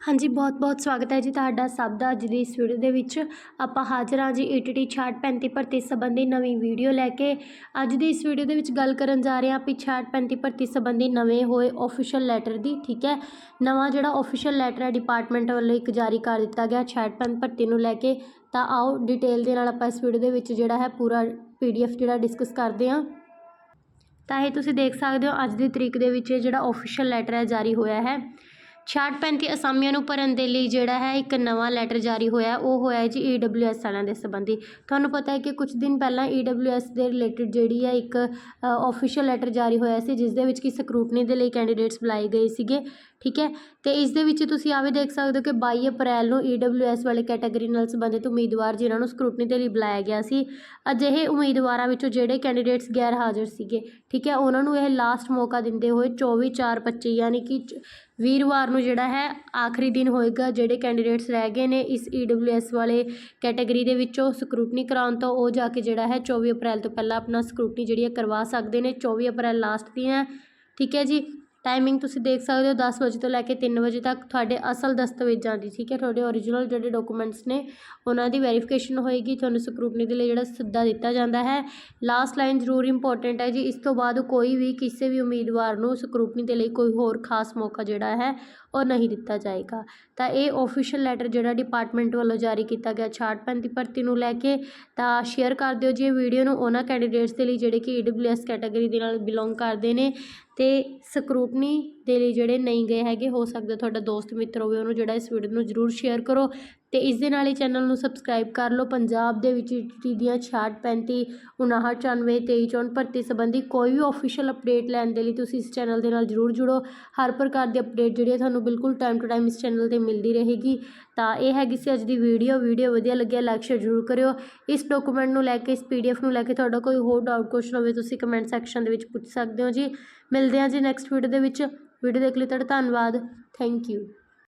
ਹਾਂਜੀ, ਬਹੁਤ-ਬਹੁਤ ਸਵਾਗਤ ਹੈ ਜੀ ਤੁਹਾਡਾ ਸਭ ਦਾ ਅੱਜ ਦੀ ਇਸ ਵੀਡੀਓ ਦੇ ਵਿੱਚ। ਆਪਾਂ ਹਾਜ਼ਰ ਹਾਂ ਜੀ ਈਟੀਟੀ 6635 ਭਰਤੀ ਸੰਬੰਧੀ ਨਵੀਂ ਵੀਡੀਓ ਲੈ ਕੇ। ਅੱਜ ਦੀ ਇਸ ਵੀਡੀਓ ਦੇ ਵਿੱਚ ਗੱਲ ਕਰਨ ਜਾ ਰਹੇ ਹਾਂ ਵੀ 6635 ਭਰਤੀ ਸੰਬੰਧੀ ਨਵੇਂ ਹੋਏ ਆਫੀਸ਼ੀਅਲ ਲੈਟਰ ਦੀ, ਠੀਕ ਹੈ? ਨਵਾਂ ਜਿਹੜਾ ਆਫੀਸ਼ੀਅਲ ਲੈਟਰ ਹੈ ਡਿਪਾਰਟਮੈਂਟ ਵੱਲੋਂ ਇੱਕ ਜਾਰੀ ਕਰ ਦਿੱਤਾ ਗਿਆ 6635 ਭਰਤੀ ਨੂੰ ਲੈ ਕੇ। ਤਾਂ ਆਓ ਡਿਟੇਲ ਦੇ ਨਾਲ ਆਪਾਂ ਇਸ ਵੀਡੀਓ ਦੇ ਵਿੱਚ ਜਿਹੜਾ ਹੈ ਪੂਰਾ ਪੀਡੀਐਫ ਜਿਹੜਾ ਡਿਸਕਸ ਕਰਦੇ ਹਾਂ। ਤਾਂ ਇਹ ਤੁਸੀਂ ਦੇਖ ਸਕਦੇ ਹੋ ਅੱਜ ਦੀ ਤਰੀਕ ਦੇ ਵਿੱਚ ਇਹ ਜਿਹੜਾ ਆਫੀਸ਼ੀਅਲ ਲੈਟਰ ਹੈ ਜਾਰੀ ਹੋਇਆ ਹੈ। 6635 ਅਸਾਮੀਆਂ ਨੂੰ ਭਰਨ ਦੇ ਲਈ ਜਿਹੜਾ ਹੈ ਇੱਕ ਨਵਾਂ ਲੈਟਰ ਜਾਰੀ ਹੋਇਆ ਉਹ ਹੋਇਆ ਹੈ ਜੀ ਈਡਬਲਿਊਐਸ ਵਾਲਿਆਂ ਦੇ ਸੰਬੰਧੀ। ਤੁਹਾਨੂੰ ਪਤਾ ਹੈ ਕਿ ਕੁਝ ਦਿਨ ਪਹਿਲਾਂ ਈਡਬਲਿਊਐਸ ਦੇ ਰਿਲੇਟਡ ਜਿਹੜੀ ਹੈ ਇੱਕ ਆਫੀਸ਼ੀਅਲ ਲੈਟਰ ਜਾਰੀ ਹੋਇਆ ਸੀ, ਜਿਸ ਦੇ ਵਿੱਚ ਕਿ ਸਕਰੂਟਨੀ ਦੇ ਲਈ ਕੈਂਡੀਡੇਟਸ ਬੁਲਾਏ ਗਏ ਸੀਗੇ। ਠੀਕ ਹੈ? ਤੇ ਇਸ ਦੇ ਵਿੱਚ ਤੁਸੀਂ ਆ ਵੀ ਦੇਖ ਸਕਦੇ ਹੋ ਕਿ 22 ਅਪ੍ਰੈਲ ਨੂੰ ਈਡਬਲਿਊਐਸ ਵਾਲੇ ਕੈਟਾਗਰੀ ਨਾਲ ਸੰਬੰਧਿਤ ਉਮੀਦਵਾਰ ਜਿਨ੍ਹਾਂ ਨੂੰ ਸਕਰੂਟਨੀ ਦੇ ਲਈ ਬੁਲਾਇਆ ਗਿਆ ਸੀ, ਅਜਿਹੇ ਉਮੀਦਵਾਰਾਂ ਵਿੱਚੋਂ ਜਿਹੜੇ ਕੈਂਡੀਡੇਟਸ ਗੈਰ ਹਾਜ਼ਰ ਸੀਗੇ, ਠੀਕ ਹੈ? ਉਹਨਾਂ ਨੂੰ ਇਹ ਲਾਸਟ ਮੌਕਾ ਦਿੰਦੇ ਹੋਏ 24 4 25 ਯਾਨੀ ਕਿ ਚ- ਵੀਰਵਾਰ ਨੂੰ ਜਿਹੜਾ ਹੈ, ਆਖਰੀ ਦਿਨ ਹੋਏਗਾ, ਜਿਹੜੇ ਕੈਂਡੀਡੇਟਸ ਰਹਿ ਗਏ ਨੇ ਇਸ ਈਡਬਲਿਊਐਸ ਵਾਲੇ ਕੈਟਾਗਰੀ ਦੇ ਵਿੱਚੋਂ ਸਕਰੂਟਨੀ ਕਰਾਉਣ ਤੋਂ, ਉਹ ਜਾ ਕੇ ਜਿਹੜਾ ਹੈ 24 ਅਪ੍ਰੈਲ ਤੋਂ ਪਹਿਲਾਂ ਆਪਣਾ ਸਕਰੂਟਨੀ ਜਿਹੜੀ ਹੈ ਕਰਵਾ ਸਕਦੇ ਨੇ 24 ਅਪ੍ਰੈਲ ਲਾਸਟ ਦੀ ਹੈ, ਠੀਕ ਹੈ ਜੀ? ਟਾਈਮਿੰਗ ਤੁਸੀਂ ਦੇਖ ਸਕਦੇ ਹੋ 10 ਵਜੇ ਤੋਂ ਲੈ ਕੇ 3 ਵਜੇ ਤੱਕ ਤੁਹਾਡੇ ਅਸਲ ਦਸਤਾਵੇਜ਼ਾਂ ਦੀ, ਠੀਕ ਹੈ? ਤੁਹਾਡੇ ਓਰੀਜਨਲ ਜਿਹੜੇ ਡਾਕੂਮੈਂਟਸ ਨੇ, ਉਹਨਾਂ ਦੀ ਵੈਰੀਫਿਕੇਸ਼ਨ ਹੋਏਗੀ, ਤੁਹਾਨੂੰ ਸਕਰੂਟਨੀ ਦੇ ਲਈ ਜਿਹੜਾ ਸੱਦਾ ਦਿੱਤਾ ਜਾਂਦਾ ਹੈ। ਲਾਸਟ ਲਾਈਨ ਜ਼ਰੂਰ ਇੰਪੋਰਟੈਂਟ ਹੈ ਜੀ, ਇਸ ਤੋਂ ਬਾਅਦ ਕੋਈ ਵੀ ਕਿਸੇ ਵੀ ਉਮੀਦਵਾਰ ਨੂੰ ਸਕਰੂਟਨੀ ਦੇ ਲਈ ਕੋਈ ਹੋਰ ਖਾਸ ਮੌਕਾ ਜਿਹੜਾ ਹੈ, ਉਹ ਨਹੀਂ ਦਿੱਤਾ ਜਾਏਗਾ। ਤਾਂ ਇਹ ਆਫੀਸ਼ੀਅਲ ਲੈਟਰ ਜਿਹੜਾ ਡਿਪਾਰਟਮੈਂਟ ਵੱਲੋਂ ਜਾਰੀ ਕੀਤਾ ਗਿਆ 65 ਭਰਤੀ ਨੂੰ ਲੈ ਕੇ, ਤਾਂ ਸ਼ੇਅਰ ਕਰ ਦਿਓ ਜੀ ਇਹ ਵੀਡੀਓ ਨੂੰ। ਉਹਨਾਂ ਕੈਂਡੀਡੇਟਸ ਦੇ ਲਈ ਜਿਹੜੇ ਕਿ ਈਡਬਲਿਊਐਸ ਕੈਟਾਗਰੀ ਦੇ ਨਾਲ ਬਿਲੋਂਗ ਕਰਦੇ ਨੇ ਅਤੇ ਸਕਰੂਟਨੀ ਦੇ ਲਈ ਜਿਹੜੇ ਨਹੀਂ ਗਏ ਹੈਗੇ, ਹੋ ਸਕਦਾ ਤੁਹਾਡਾ ਦੋਸਤ ਮਿੱਤਰ ਹੋਵੇ, ਉਹਨੂੰ ਜਿਹੜਾ ਇਸ ਵੀਡੀਓ ਨੂੰ ਜ਼ਰੂਰ ਸ਼ੇਅਰ ਕਰੋ ਅਤੇ ਇਸ ਦੇ ਨਾਲ ਹੀ ਚੈਨਲ ਨੂੰ ਸਬਸਕ੍ਰਾਈਬ ਕਰ ਲਓ। ਪੰਜਾਬ ਦੇ ਵਿੱਚ ਟੀ ਦੀਆਂ 66 35 59 94 23 ਚੋਣ ਭਰਤੀ ਸੰਬੰਧੀ ਕੋਈ ਵੀ ਆਫੀਸ਼ੀਅਲ ਅਪਡੇਟ ਲੈਣ ਦੇ ਲਈ ਤੁਸੀਂ ਇਸ ਚੈਨਲ ਦੇ ਨਾਲ ਜ਼ਰੂਰ ਜੁੜੋ। ਹਰ ਪ੍ਰਕਾਰ ਦੀ ਅਪਡੇਟ ਜਿਹੜੀ ਹੈ ਤੁਹਾਨੂੰ ਬਿਲਕੁਲ ਟਾਈਮ ਟੂ ਟਾਈਮ ਇਸ ਚੈਨਲ ਤੇ ਮਿਲਦੀ ਰਹੇਗੀ। ਤਾਂ ਇਹ ਹੈਗੀ ਸੀ ਅੱਜ ਦੀ ਵੀਡੀਓ ਵੀਡੀਓ ਵਧੀਆ ਲੱਗਿਆ ਲਾਈਕ ਸ਼ੇਅਰ ਜ਼ਰੂਰ ਕਰਿਓ। ਇਸ ਡਾਕੂਮੈਂਟ ਨੂੰ ਲੈ ਕੇ, ਇਸ ਪੀਡੀਐਫ ਨੂੰ ਲੈ ਕੇ ਤੁਹਾਡਾ ਕੋਈ ਹੋਰ ਡਾਊਟ ਕੁਐਸਚਨ ਹੋਵੇ, ਤੁਸੀਂ ਕਮੈਂਟ ਸੈਕਸ਼ਨ ਦੇ ਵਿੱਚ ਪੁੱਛ ਸਕਦੇ ਹੋ ਜੀ। ਮਿਲਦੇ ਹਾਂ ਜੀ ਨੈਕਸਟ ਵੀਡੀਓ ਦੇ ਵਿੱਚ। ਵੀਡੀਓ ਦੇਖ ਲਈ ਤੁਹਾਡਾ ਧੰਨਵਾਦ। Thank you